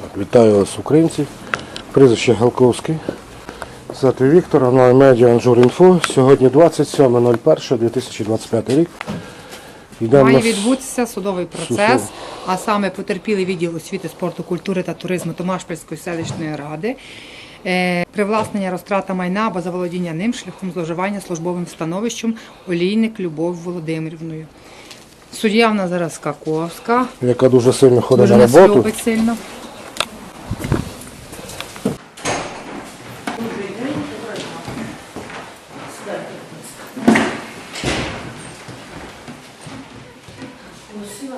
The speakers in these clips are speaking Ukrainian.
Так, вітаю вас, українці. Прізвище Галковський. Звати Віктор, онлайн медіа Анжур.Інфо. Сьогодні 27.01.2025 рік. Йдемо Має на с- відбутися судовий процес, а саме потерпілий відділ освіти, спорту, культури та туризму Томашпільської селищної ради. Е, Привласнення розтрата майна або заволодіння ним шляхом зловживання службовим становищем Олійник Любов Володимирівною. Суддя в нас зараз Каковська, яка дуже сильно ходить дуже на нас роботу. любить сильно.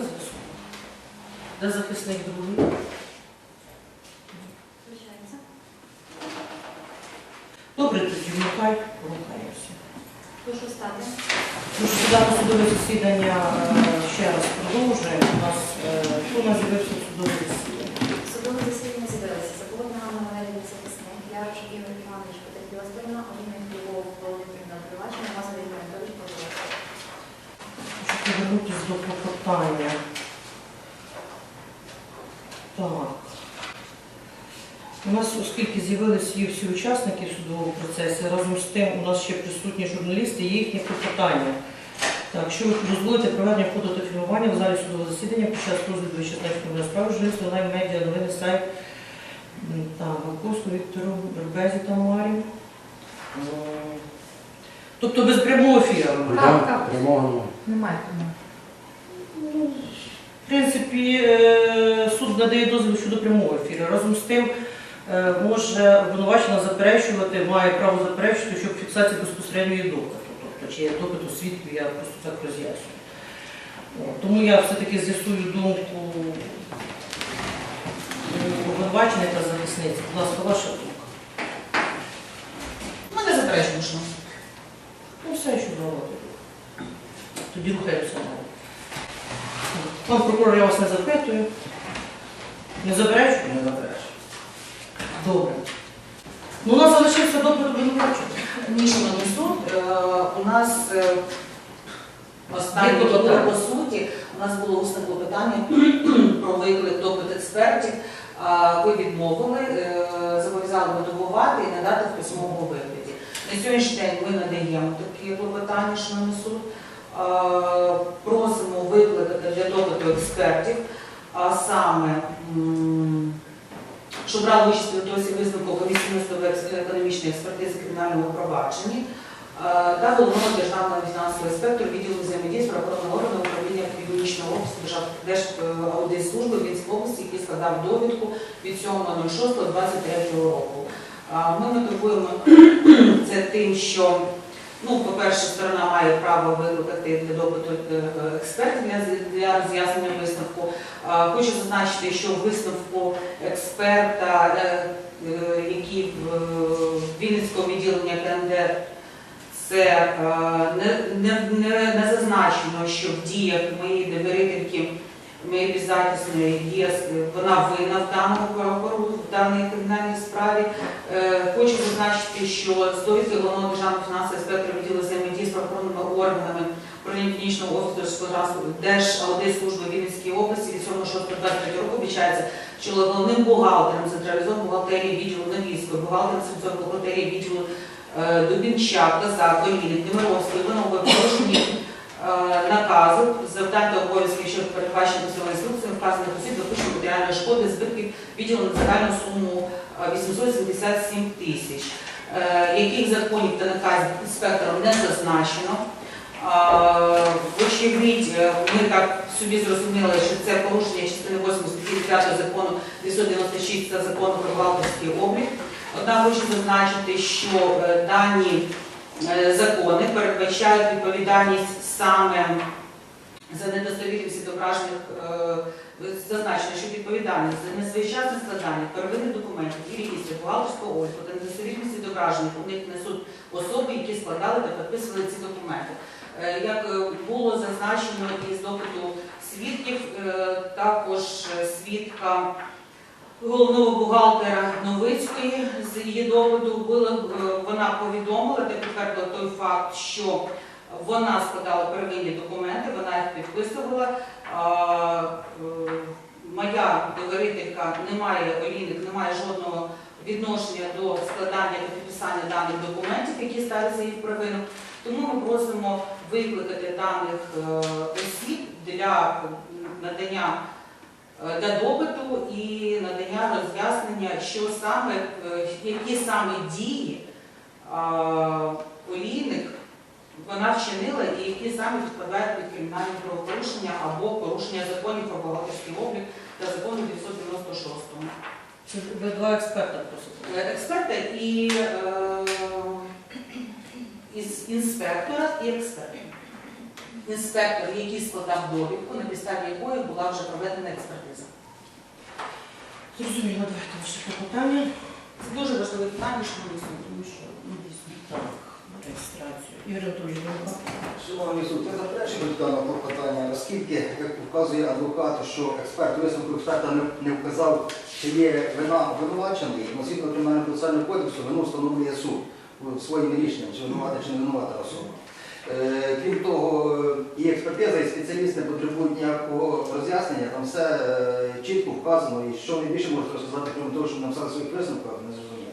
Зв'язку. Де захисник другий? Добре, тоді вмикай, рухаємося. Прошу стати. Прошу судове судове засідання е, ще раз продовжуємо. У нас е, хто у нас з'явився судове засідання? Судове засідання з'явилося. Заборона Ганна Валерійовна захисник, Ярош Ігор Іванович потерпіла сторона, Оліна Любов Володимирівна Привачена, Маза Віктор Анатолійович Павлович. Хочу повернутися до клопотання. Так. У нас, оскільки з'явилися є всі учасники в судовому процесі, разом з тим у нас ще присутні журналісти і їхні клопотання. Так, якщо ви дозволите проведення фото та фільмування в залі судового засідання під час розгляду вичерпної справи журналісти онлайн медіа новини сайт так, Віктору Бербезі Тамарі. Тобто без прямого ефіру. Так, так. Прямого немає. Немає прямого. В принципі, е, суд надає дозвіл щодо прямого ефіру. Разом з тим, е, може обвинувачена заперечувати, має право заперечувати, щоб фіксація безпосередньо є доказу. Тобто, чи є допит у свідків, я просто так роз'яснюю. Тому я все-таки з'ясую думку у обвинувачення та захисниці. Будь ласка, ваша думка. Ми не заперечуємо, що Все чудово. Тоді рухаємося далі. Пан прокурор, я вас не запитую. Не заперечую? не заперечуємо. Добре. Ну, у нас залишився допит обвинувачення. Ні, шановний суд, е, у нас е, останнє Є клопотання. по суті, у нас було усне клопотання про виклик допит експертів. А Ви відмовили, е, зобов'язали мотивувати і надати в письмовому вигляді. На сьогоднішній день ми надаємо такі клопотання, шановний суд. Е, Просимо викликати для допиту експертів, а саме м, що брали участь у досі висновку комісії економічної експертизи кримінальному провадженні та головного державного фінансового інспектора відділу взаємодії з правоохоронного органу управління північного офісу Державної аудитслужби Вінської області, який складав довідку від 7.06.23 року. Ми мотивуємо це тим, що Ну, по-перше, сторона має право викликати для допиту е, експертів для, роз'яснення висновку. Хочу зазначити, що висновку експерта, е, е, який в е, Вінницького відділення КНД, це е, не, не, не, зазначено, що в діях моєї довірительки, моєї підзахисної є вона винна в даному даній кримінальній справі. Е, Хочу зазначити, що з довідки головного державного фінансового інспектора відділу взаємодії з правоохоронними органами управління північного офісу Держаудитслужби Вінницької області від 7.6.23 року обіцяється, що головним бухгалтером централізованої бухгалтерії відділу Новійської, бухгалтером централізованої бухгалтерії відділу е, Дубінчак, Казак, Олійник, Немировський, Іванова, порушені е, наказу, завдань та обов'язків, що передбачені посиловою інструкціями вказаних осіб, допущено матеріальної шкоди, збитків відділу на загальну суму е, 877 тисяч, е, яких законів та наказів інспектором не зазначено. Вочевидь, е, ми так собі зрозуміли, що це порушення частини 8 статті 5 закону 996 та закону про бухгалтерський облік. Однак хочу зазначити, що е, дані е, закони передбачають відповідальність саме за недостовірність відображених е, зазначено, що відповідальність за несвоєчасне складання первинних документів і реєстрів бухгалтерського обліку та недостовірність відображених у них несуть особи, які складали та підписували ці документи. Е, Як е, було зазначено із допиту свідків, е, також е, свідка головного бухгалтера Новицької з її було, е, вона повідомила та підтвердила той факт, що вона складала первинні документи, вона їх підписувала. е, моя доверителька не має, олійник не має жодного відношення до складання та підписання даних документів, які ставляться їх провину. Тому ми просимо викликати даних е, осіб для надання для допиту і надання роз'яснення, що саме, е, які саме дії е, олійник вона вчинила і які саме підпадають під кримінальні правопорушення або порушення законів про бухгалтерський облік та закону 996. Це ви два експерта просите. Е, Експерта і е, інспектора і експерта. Інспектор, який складав довідку, на підставі якої була вже проведена експертиза. Зрозуміло, давайте ваше питання. Це дуже важливе питання, що ми. Тому що, ну, дійсно, так, реєстрацію. Ігор Анатолійович. Шановні суд, я заперечую до даного клопотання, оскільки, як вказує адвокат, що експерт висновку експерта не, не вказав, чи є вина обвинувачений, ну, згідно кримінального процесуального кодексу вину встановлює суд своїм рішенням, чи винувата, чи не винувата особа. Е, крім того, і експертиза, і спеціаліст не потребують ніякого роз'яснення, там все е, чітко вказано, і що ви більше можете розказати, крім того, що написали своїх висновках, не зрозуміло.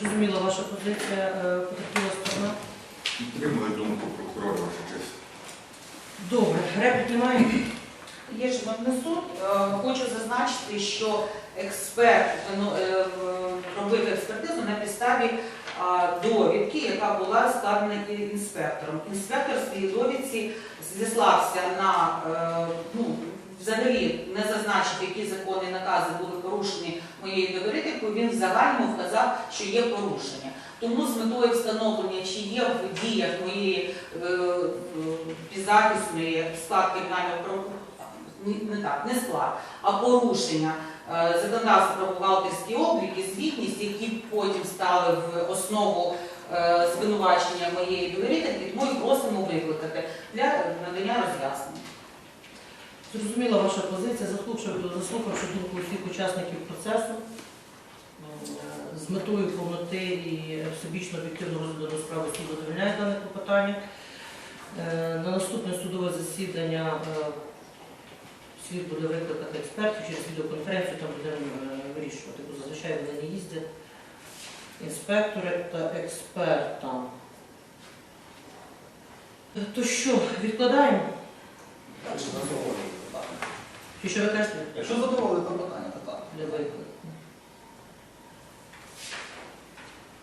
Зрозуміла ваша позиція, е, потерпіла сторона. Підтримую думку прокурора, ваша честь. Добре, реплік немає. Є ж внесу. Е, Хочу зазначити, що експерт ну, е, робив експертизу на підставі довідки, яка була складена інспектором. Інспектор в своїй довідці зіслався на е, ну, взагалі не зазначив, які закони і накази були порушені моєю довірителькою. Він в загальному вказав, що є порушення. Тому з метою встановлення, чи є в діях моєї е, е, підзахисної склад кримінального правопорушення, не так, не склад, а порушення е, законодавства про бухгалтерський облік і звітність, які потім стали в основу е, звинувачення моєї довірительки, тому і просимо викликати для надання роз'яснень. Зрозуміла ваша позиція, заслухавши, думку усіх учасників процесу, е, з метою повноти і всебічно об'єктивного розгляду справи суду задовольняє дане клопотання. На наступне судове засідання слід буде викликати експертів через відеоконференцію, там будемо е, вирішувати, бо зазвичай вони не їздять. Інспектори та експерта. Е, То що, відкладаємо? Чи що ви кажете? Якщо задоволили клопотання, то так. Для викладу.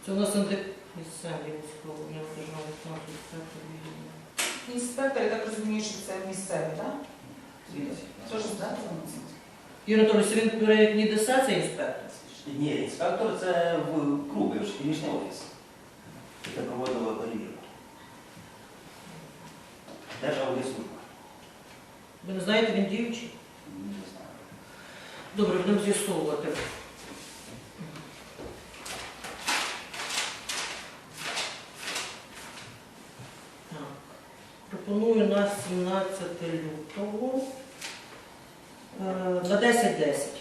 Це у нас індик місцеві нього державний статус, інспектор. Інспектор, я так розумію, що це місцевий, так? Що ж знати? Юрій Анатолійович, він як НІДСА, це інспектор? Ні, інспектор це в клубі, в клінічний офіс, Це проводило перевірку. Де ж Держаудитслужба. Ви не знаєте, він діючий? Не знаю. Добре, будемо з'ясовувати. Так. Пропоную на 17 лютого е, на 10.10.